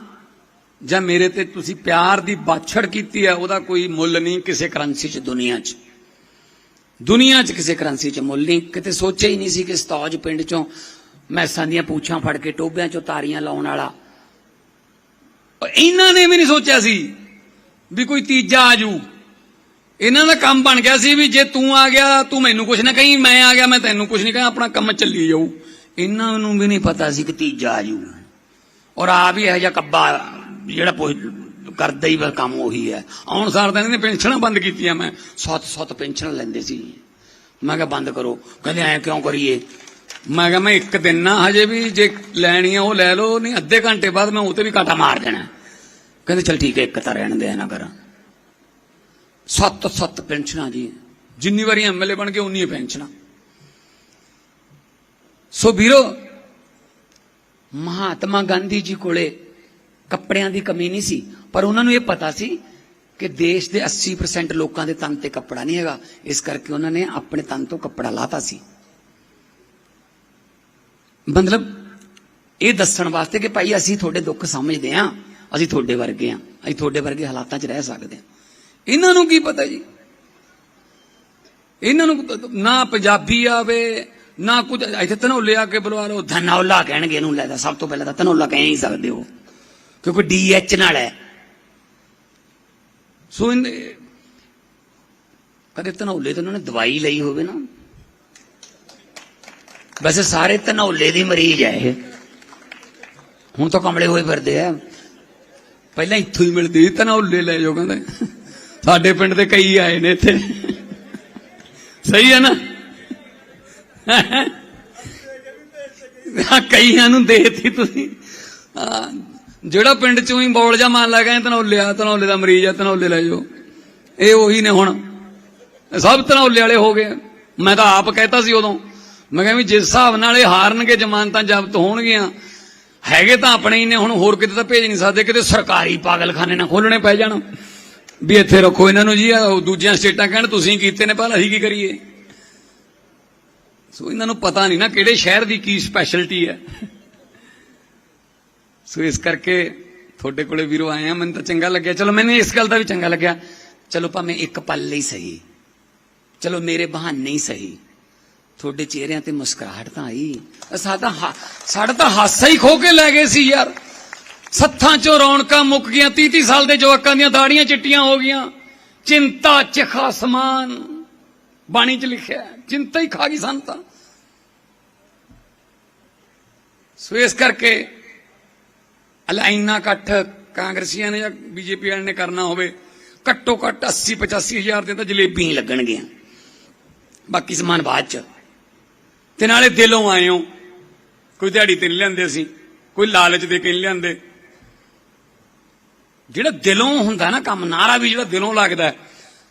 ਜਾਂ ਮੇਰੇ ਤੇ ਤੁਸੀਂ ਪਿਆਰ ਦੀ ਬਾਛੜ ਕੀਤੀ ਹੈ, ਉਹਦਾ ਕੋਈ ਮੁੱਲ ਨਹੀਂ ਕਿਸੇ ਕਰੰਸੀ 'ਚ ਦੁਨੀਆ 'ਚ। ਦੁਨੀਆ 'ਚ ਕਿਸੇ ਕਰੰਸੀ 'ਚ ਮੁੱਲ ਨਹੀਂ। ਕਿਤੇ ਸੋਚਿਆ ਹੀ ਨਹੀਂ ਸੀ ਕਿ ਸਤੌਜ ਪਿੰਡ 'ਚੋਂ ਮੈਸਾਂ ਦੀਆਂ ਪੂਛਾਂ ਫੜ ਕੇ ਟੋਬਿਆਂ 'ਚੋਂ ਤਾਰੀਆਂ ਲਾਉਣ ਵਾਲਾ। ਇਹਨਾਂ ਨੇ ਵੀ ਨਹੀਂ ਸੋਚਿਆ ਸੀ ਵੀ ਕੋਈ ਤੀਜਾ ਆਜੂ ਇਹਨਾਂ ਦਾ ਕੰਮ ਬਣ ਗਿਆ ਸੀ ਵੀ ਜੇ ਤੂੰ ਆ ਗਿਆ, ਤੂੰ ਮੈਨੂੰ ਕੁਝ ਨਾ ਕਹੀਂ, ਮੈਂ ਆ ਗਿਆ, ਮੈਂ ਤੈਨੂੰ ਕੁਝ ਨਹੀਂ ਕਹਾਂ, ਆਪਣਾ ਕੰਮ ਚੱਲੀ ਜਾਊ। ਇਹਨਾਂ ਨੂੰ ਵੀ ਨਹੀਂ ਪਤਾ ਸੀ ਕਿ ਤੀਜਾ ਆਜੂ ਔਰ ਆ ਵੀ ਇਹ ਜਿਹਾ ਕੱਬਾ ਜਿਹੜਾ ਕਰਦਾ ਹੀ ਕੰਮ ਉਹੀ ਹੈ। ਆਉਣ ਸਾਰ ਤਾਂ ਇਹਨੇ ਪੈਨਸ਼ਨਾਂ ਬੰਦ ਕੀਤੀਆਂ ਮੈਂ। ਸੱਤ ਸੱਤ ਪੈਨਸ਼ਨ ਲੈਂਦੇ ਸੀ। ਮੈਂ ਕਿਹਾ, ਬੰਦ ਕਰੋ। ਕਹਿੰਦੇ, ਐ ਕਿਉਂ ਕਰੀਏ? ਮੈਂ ਕਿਹਾ, ਮੈਂ ਇੱਕ ਦਿਨ ਨਾ ਹਜੇ ਵੀ ਜੇ ਲੈਣੀ ਆ ਉਹ ਲੈ ਲਓ, ਨਹੀਂ, ਅੱਧੇ ਘੰਟੇ ਬਾਅਦ ਮੈਂ ਉਹ ਤੇ ਵੀ ਕਾਟਾ ਕਾਟਾ ਮਾਰ ਦੇਣਾ। ਕਹਿੰਦੇ ਚਲ ਠੀਕ ਹੈ, ਇੱਕ ਤਾਂ ਰਹਿਣ ਦੇ ਨਾ ਕਰ। ਸੱਤ ਸੱਤ ਪੈਨਸ਼ਨਾਂ ਜੀ। ਜਿੰਨੀ ਵਾਰੀ ਐਮਐਲਏ ਬਣ ਗਏ, ਉਨੀ ਪੈਨਸ਼ਨਾਂ। ਸੋ ਵੀਰੋ, ਮਹਾਤਮਾ ਗਾਂਧੀ ਜੀ ਕੋਲੇ ਕੱਪੜਿਆਂ ਦੀ ਕਮੀ ਨਹੀਂ ਸੀ, ਪਰ ਉਹਨਾਂ ਨੂੰ ਇਹ ਪਤਾ ਸੀ ਕਿ ਦੇਸ਼ ਦੇ 80% ਲੋਕਾਂ ਦੇ ਤਨ ਤੇ ਕੱਪੜਾ ਨਹੀਂ ਹੈਗਾ। ਇਸ ਕਰਕੇ ਉਹਨਾਂ ਨੇ ਆਪਣੇ ਤਨ ਤੋਂ ਕੱਪੜਾ ਲਾਤਾ ਸੀ। ਮਤਲਬ, ਇਹ ਦੱਸਣ ਵਾਸਤੇ ਕਿ ਭਾਈ ਅਸੀਂ ਤੁਹਾਡੇ ਦੁੱਖ ਸਮਝਦੇ ਆਂ ਅਸੀਂ ਤੁਹਾਡੇ ਵਰਗੇ ਆਂ। ਅਸੀਂ ਤੁਹਾਡੇ ਵਰਗੇ ਹਾਲਾਤਾਂ 'ਚ ਰਹਿ ਸਕਦੇ ਆਂ। ਇਹਨਾਂ ਨੂੰ ਕੀ ਪਤਾ ਜੀ? ਇਹਨਾਂ ਨੂੰ ਨਾ ਪੰਜਾਬੀ ਆਵੇ, ਨਾ ਕੁਝ, ਇੱਥੇ ਧਨੌਲੇ ਆ ਕੇ ਬੁਲਵਾ ਲਓ। ਧਨੌਲਾ ਕਹਿਣਗੇ ਇਹਨੂੰ ਲੈਦਾ ਸਭ ਤੋਂ ਪਹਿਲਾਂ ਤਾਂ ਧਨੌਲਾ ਕਹਿ ਨਹੀਂ ਸਕਦੇ ਹੋ ਕਿਉਂਕਿ ਡੀਐਚ ਨਾਲ ਹੈ। ਸੋ ਕਦੇ ਧਨੌਲੇ ਤੇ ਉਹਨਾਂ ਨੇ ਦਵਾਈ ਲਈ ਹੋਵੇ ਨਾ। ਵੈਸੇ ਸਾਰੇ ਧਨੌਲੇ ਦੀ ਮਰੀਜ਼ ਹੈ ਇਹ। ਹੁਣ ਤਾਂ ਕਮਲੇ ਹੋਏ ਫਿਰਦੇ ਆ। ਪਹਿਲਾਂ ਇੱਥੋਂ ਹੀ ਮਿਲਦੀ ਸੀ ਧਨੌਲੇ ਲੈ ਜਾਓ ਕਹਿੰਦੇ। ਸਾਡੇ ਪਿੰਡ ਦੇ ਕਈ ਆਏ ਨੇ ਇੱਥੇ। ਸਹੀ ਹੈ ਨਾ? ਹਾਂ, ਕਈਆਂ ਨੂੰ ਦੇਤੀ ਤੁਸੀਂ। ਜਿਹੜਾ ਪਿੰਡ ਚੋਂ ਹੀ ਬੋਲ ਜਾ ਮੰਨ ਲਾ ਗਏ ਧਨੌਲੇ ਆ ਧਨੌਲੇ ਦਾ ਮਰੀਜ਼ ਆ ਧਨੌਲੇ ਲੈ ਜਾਓ। ਇਹ ਉਹੀ ਨੇ ਹੁਣ। ਸਭ ਧਨੌਲੇ ਵਾਲੇ ਹੋ ਗਏ। ਮੈਂ ਤਾਂ ਆਪ ਕਹਿਤਾ ਸੀ ਉਦੋਂ। ਮੈਂ ਕਿਹਾ ਵੀ ਜਿਸ ਹਿਸਾਬ ਨਾਲ ਇਹ ਹਾਰਨਗੇ ਜ਼ਮਾਨਤਾਂ ਜ਼ਬਤ ਹੋਣਗੀਆਂ ਹੈਗੇ ਤਾਂ ਆਪਣੇ ਹੀ ਨੇ, ਹੁਣ ਹੋਰ ਕਿਤੇ ਤਾਂ ਭੇਜ ਨਹੀਂ ਸਕਦੇ, ਕਿਤੇ ਸਰਕਾਰੀ ਪਾਗਲਖਾਨੇ ਨਾ ਖੋਲਣੇ ਪੈ ਜਾਣ। ਵੀ ਇੱਥੇ ਰੱਖੋ ਇਹਨਾਂ ਨੂੰ ਜੀ ਉਹ ਦੂਜੀਆਂ ਸਟੇਟਾਂ ਕਹਿਣ ਤੁਸੀਂ ਕੀਤੇ ਨੇ, ਪਹਿਲਾਂ ਅਸੀਂ ਕੀ ਕਰੀਏ? ਸੋ ਇਹਨਾਂ ਨੂੰ ਪਤਾ ਨਹੀਂ ਨਾ ਕਿਹੜੇ ਸ਼ਹਿਰ ਦੀ ਕੀ ਸਪੈਸ਼ਲਿਟੀ ਹੈ। ਸੋ ਇਸ ਕਰਕੇ ਤੁਹਾਡੇ ਕੋਲੇ ਵੀਰੋ ਆਏ ਆ ਮੈਨੂੰ ਤਾਂ ਚੰਗਾ ਲੱਗਿਆ। ਚਲੋ, ਮੈਨੂੰ ਇਸ ਗੱਲ ਦਾ ਵੀ ਚੰਗਾ ਲੱਗਿਆ। ਚਲੋ ਭਾਵੇਂ ਇੱਕ ਪਲ ਲਈ ਸਹੀ। ਚਲੋ, ਮੇਰੇ ਬਹਾਨੇ ਹੀ ਸਹੀ। ਤੁਹਾਡੇ ਚਿਹਰਿਆਂ ਤੇ ਮੁਸਕਰਾਹਟ ਤਾਂ ਆਈ। ਸਾਡਾ ਸਾਡਾ ਤਾਂ ਹਾਸਾ ਹੀ ਖੋ ਕੇ ਲੈ ਗਏ ਸੀ ਯਾਰ। ਸੱਥਾਂ ਚੋਂ ਰੌਣਕਾਂ ਮੁੱਕ ਗਈਆਂ 30 30 ਸਾਲ ਦੇ ਜਵਾਕਾਂ ਦੀਆਂ ਦਾੜੀਆਂ ਚਿੱਟੀਆਂ ਹੋ ਗਈਆਂ। ਚਿੰਤਾ ਚਿਖਾ ਸਮਾਨ ਬਾਣੀ 'ਚ ਲਿਖਿਆ ਚਿੰਤਾ ਹੀ ਖਾ ਗਈ ਸਾਨੂੰ ਤਾਂ। ਸੋ ਇਸ ਕਰਕੇ ਅਲਾ ਇਕੱਠ ਕਾਂਗਰਸੀਆਂ ਨੇ ਜਾਂ ਬੀਜੇਪੀ ਵਾਲਿਆਂ ਨੇ ਕਰਨਾ ਹੋਵੇ ਘੱਟੋ ਘੱਟ 80 85 ਹਜ਼ਾਰ ਦੇ ਤਾਂ ਜਲੇਬੀ ਵੀ ਲੱਗਣਗੀਆਂ। ਬਾਕੀ ਸਮਾਨ ਬਾਅਦ ਚ। ਤੇ ਨਾਲੇ ਦਿਲੋਂ ਆਏ ਹੋ। ਕੋਈ ਦਿਹਾੜੀ ਤੇ ਨਹੀਂ ਲੈਂਦੇ ਅਸੀਂ, ਕੋਈ ਲਾਲਚ ਦੇ ਕੇ ਨਹੀਂ ਲੈਂਦੇ ਜਿਹੜਾ ਦਿਲੋਂ ਹੁੰਦਾ ਨਾ ਕੰਮ, ਨਾਰਾ ਵੀ ਜਿਹੜਾ ਦਿਲੋਂ ਲੱਗਦਾ ਹੈ।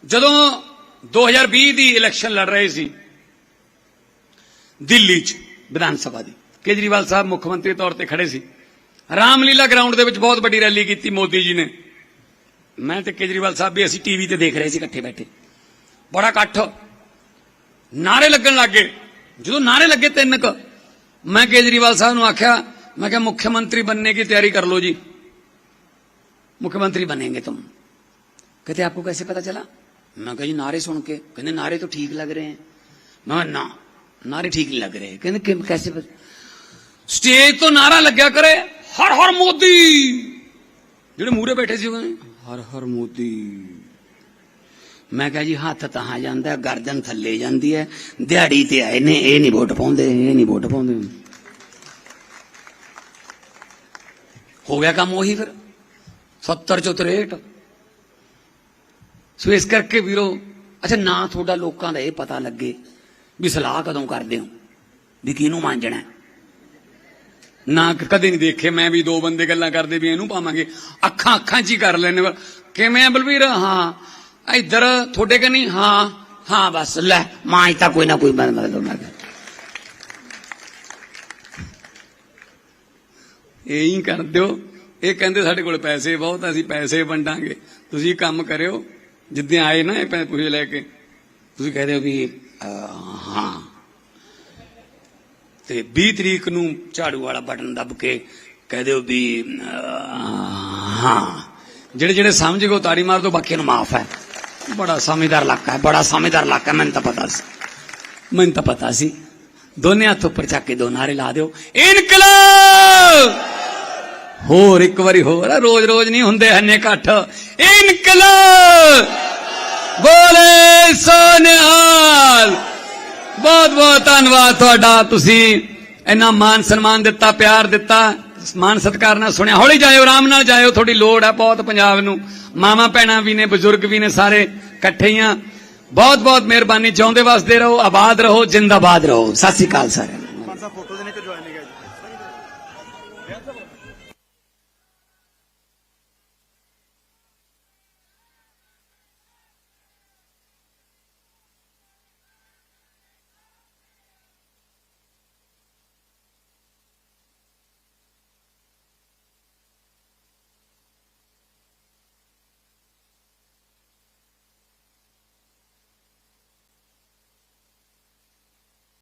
ਜਦੋਂ 2020 ਦੀ ਇਲੈਕਸ਼ਨ ਲੜ ਰਹੇ ਸੀ, ਦਿੱਲੀ 'ਚ, ਵਿਧਾਨ ਸਭਾ ਦੀ, ਕੇਜਰੀਵਾਲ ਸਾਹਿਬ ਮੁੱਖ ਮੰਤਰੀ ਤੌਰ ਤੇ ਖੜੇ ਸੀ। ਰਾਮਲੀਲਾ ਗਰਾਊਂਡ ਦੇ ਵਿੱਚ ਬਹੁਤ ਵੱਡੀ ਰੈਲੀ ਕੀਤੀ ਮੋਦੀ ਜੀ ਨੇ। ਮੈਂ ਤੇ ਕੇਜਰੀਵਾਲ ਸਾਹਿਬ ਵੀ ਅਸੀਂ ਟੀਵੀ ਤੇ ਦੇਖ ਰਹੇ ਸੀ ਇਕੱਠੇ ਬੈਠੇ। ਬੜਾ ਇਕੱਠ। ਨਾਰੇ ਲੱਗਣ ਲੱਗੇ ਜਦੋਂ ਨਾਰੇ ਲੱਗੇ ਤਿੰਨ ਕ ਮੈਂ ਕੇਜਰੀਵਾਲ ਸਾਹਿਬ ਨੂੰ ਆਖਿਆ ਮੈਂ ਕਿਹਾ ਮੁੱਖ ਮੰਤਰੀ बनने की तैयारी कर लो जी मुख्यमंत्री बनेंगे तुम कहते आपको कैसे पता चला मैं कहा जी नारे सुन के कहते नारे तो ठीक लग रहे हैं मैं कहा, ना नारे ठीक नहीं लग रहे कहते "कि- कैसे पता? ਸਟੇਜ ਤੋਂ ਨਾਰਾ ਲੱਗਿਆ ਕਰੇ ਹਰ ਹਰ ਮੋਦੀ ਜਿਹੜੇ ਮੂਰੇ ਬੈਠੇ ਸੀ ਉਹਨਾਂ ਨੇ ਹਰ ਹਰ ਮੋਦੀ ਮੈਂ ਕਿਹਾ ਜੀ ਹੱਥ ਤਾਂ ਜਾਂਦਾ ਹੈ, ਗਰਦਨ ਥੱਲੇ ਜਾਂਦੀ ਹੈ। ਦਿਹਾੜੀ ਤੇ ਆਏ ਨੇ ਇਹ ਨਹੀਂ ਵੋਟ ਪਾਉਂਦੇ ਇਹ ਨਹੀਂ ਵੋਟ ਪਾਉਂਦੇ। ਹੋ ਗਿਆ ਕੰਮ ਉਹੀ ਫਿਰ। 70 ਚੋਂ 63 ਸੋ ਇਸ ਕਰਕੇ ਵੀਰੋ ਅੱਛਾ ਨਾ ਤੁਹਾਡਾ ਲੋਕਾਂ ਦਾ ਇਹ ਪਤਾ ਲੱਗੇ ਵੀ ਸਲਾਹ ਕਦੋਂ ਕਰਦੇ ਹੋ ਵੀ ਕਿਹਨੂੰ ਮਾਂਜਣਾ ਨਾ ਕਦੇ ਨਹੀਂ ਦੇਖੇ ਮੈਂ ਵੀ ਦੋ ਬੰਦੇ ਗੱਲਾਂ ਕਰਦੇ ਵੀ ਇਹਨੂੰ ਪਾਵਾਂਗੇ। ਅੱਖਾਂ ਅੱਖਾਂ 'ਚ ਹੀ ਕਰ ਲੈਣੇ ਕਿਵੇਂ ਆ ਬਲਵੀਰ? ਹਾਂ। ਇੱਧਰ ਤੁਹਾਡੇ ਕਨੀ? ਹਾਂ ਹਾਂ ਬਸ, ਲੈ, ਮਾਂ ਤਾਂ ਕੋਈ ਨਾ ਕੋਈ ਬੰਦ ਮਤਲਬ ਮੈਂ ਕਿਹਾ ਇਹ ਕਰ ਦਿਓ। ਇਹ ਕਹਿੰਦੇ ਸਾਡੇ ਕੋਲ ਪੈਸੇ ਬਹੁਤ ਅਸੀਂ ਪੈਸੇ ਵੰਡਾਂਗੇ। ਤੁਸੀਂ ਕੰਮ ਕਰਿਓ। ਜਿੱਦਾਂ ਆਏ ਨਾ ਇਹ ਪੈਸੇ ਪੁੱਛੇ ਲੈ ਕੇ, ਤੁਸੀਂ ਕਹਦੇ ਹੋ ਵੀ ਹਾਂ। ਤੇ 20 ਤਰੀਕ ਨੂੰ ਝਾੜੂ ਵਾਲਾ ਬਟਨ ਦੱਬ ਕੇ ਕਹਿ ਦਿਓ ਵੀ ਹਾਂ। ਜਿਹੜੇ ਜਿਹੜੇ ਸਮਝ ਗਏ ਉਹ ਤਾੜੀ ਮਾਰ ਤੋਂ ਬਾਕੀ ਬਾਕੀ ਨੂੰ ਮਾਫ ਹੈ। ਬੜਾ ਸਮਝਦਾਰ ਇਲਾਕਾ ਹੈ, ਬੜਾ ਸਮਝਦਾਰ ਇਲਾਕਾ ਮੈਨੂੰ ਤਾਂ ਪਤਾ ਸੀ। ਮੈਨੂੰ ਤਾਂ ਪਤਾ ਸੀ। ਦੋਨੇ ਹੱਥ ਉੱਪਰ ਚੱਕ ਕੇ ਦੋ ਨਾਰੇ ਲਾ ਦਿਓ। ਇਨਕਲਾਬ! ਹੋਰ ਇੱਕ ਵਾਰੀ ਹੋਰ ਰੋਜ਼ ਰੋਜ਼ ਨਹੀਂ ਹੁੰਦੇ ਹੰਨੇ ਇਕੱਠ। ਇਨਕਲਾਬ! ਬੋਲੇ ਸੋਨਿਹਾਲ! ਬਹੁਤ ਬਹੁਤ ਧੰਨਵਾਦ ਤੁਹਾਡਾ। ਤੁਸੀਂ ਇੰਨਾ ਮਾਨ ਸਨਮਾਨ ਦਿੱਤਾ, ਪਿਆਰ ਦਿੱਤਾ। ਮਾਨ ਸਤਿਕਾਰ ਨਾਲ ਸੁਣਿਆ, ਹੌਲੀ ਜਾਇਓ, ਆਰਾਮ ਨਾਲ ਜਾਇਓ, ਤੁਹਾਡੀ ਲੋੜ ਹੈ ਬਹੁਤ ਪੰਜਾਬ ਨੂੰ। ਮਾਵਾਂ, ਭੈਣਾਂ ਵੀ ਨੇ, ਬਜ਼ੁਰਗ ਵੀ ਨੇ ਸਾਰੇ ਇਕੱਠੇ ਹੀ ਆ। ਬਹੁਤ ਬਹੁਤ ਮਿਹਰਬਾਨੀ ਚਾਹੁੰਦੇ ਵਸਦੇ ਰਹੋ, ਆਬਾਦ ਰਹੋ, ਜਿੰਦਾਬਾਦ ਰਹੋ। ਸਤਿ ਸ੍ਰੀ ਅਕਾਲ ਸਾਰਿਆਂ ਨੂੰ।